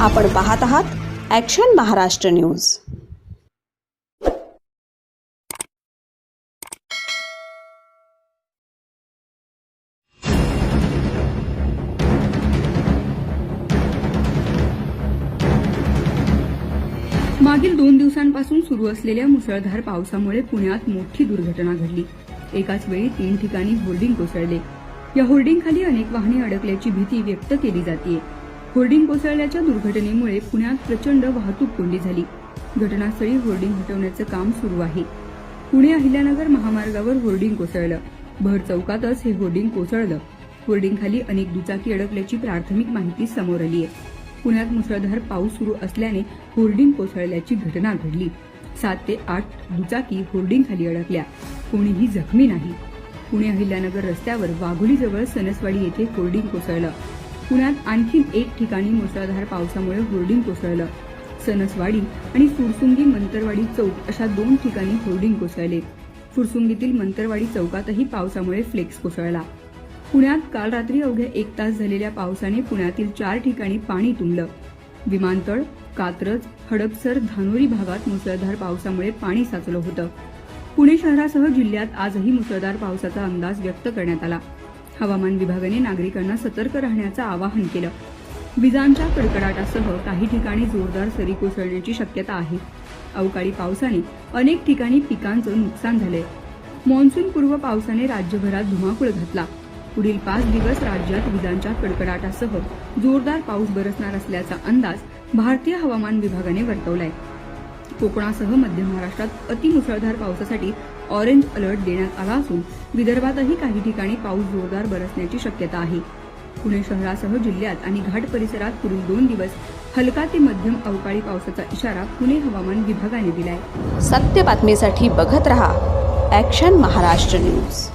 आपण पाहत आहात ॲक्शन महाराष्ट्र न्यूज मागील दोन दिवसांपासून सुरू असलेल्या मुसळधार पावसामुळे पुण्यात मोठी दुर्घटना घडली. एकाच वेळी तीन ठिकाणी होर्डिंग कोसळले. या होर्डिंगखाली अनेक वाहने अडकल्याची भीती व्यक्त केली जाते होर्डिंग कोसळल्याच्या दुर्घटनेमुळे पुण्यात प्रचंड वाहतूक कोंडी झाली. घटनास्थळी होर्डिंग हटवण्याचं काम सुरू आहे. पुणे अहिल्यानगर महामार्गावर होर्डिंग कोसळलं. भर चौकातच हे होर्डिंग कोसळलं. होर्डिंगखाली अनेक दुचाकी अडकल्याची प्राथमिक माहिती समोर आली आहे पुण्यात मुसळधार पाऊस सुरू असल्याने होर्डिंग कोसळल्याची घटना घडली. सात ते आठ दुचाकी होर्डिंग खाली अडकल्या. कोणीही जखमी नाही. पुणे अहिल्यानगर रस्त्यावर वाघोलीजवळ सनसवाडी येथे होर्डिंग कोसळलं. पुण्यात आणखी एक ठिकाणी मुसळधार पावसामुळे होर्डिंग कोसळलं. सनसवाडी आणि फुरसुंगी मंतरवाडी चौक अशा दोन ठिकाणी होर्डिंग कोसळले. फुरसुंगीतील मंतरवाडी चौकातही पावसामुळे फ्लेक्स कोसळला. पुण्यात काल रात्री अवघ्या एक तास झालेल्या पावसाने पुण्यातील चार ठिकाणी पाणी तुंबलं. विमानतळ कात्रज हडपसर धानोरी भागात मुसळधार पावसामुळे पाणी साचलं होतं. पुणे शहरासह जिल्ह्यात आजही मुसळधार पावसाचा अंदाज व्यक्त करण्यात आला. हवामान विभागाने नागरिकांना सतर्क राहण्याचं आवाहन केलं. विजांच्या कडकडाटासह काही ठिकाणी जोरदार सरी कोसळण्याची शक्यता आहे. अवकाळी पावसाने अनेक ठिकाणी पिकांचं नुकसान झालंय. मान्सूनपूर्व पावसाने राज्यभरात धुमाकूळ घातला. पुढील पाच दिवस राज्यात विजांच्या कडकडाटासह जोरदार पाऊस बरसणार असल्याचा अंदाज भारतीय हवामान विभागाने वर्तवलाय. कोकणासह मध्य महाराष्ट्रात अतिमुसळधार पावसासाठी ऑरेंज अलर्ट देण्यात आला असून विदर्भातही काही ठिकाणी पाऊस जोरदार बरसण्याची शक्यता आहे. पुणे शहरासह जिल्ह्यात आणि घाट परिसरात पुढील दोन दिवस हलका ते मध्यम अवकाळी पावसाचा इशारा पुणे हवामान विभागाने दिलाय. सत्य बातमीसाठी बघत रहा ॲक्शन महाराष्ट्र न्यूज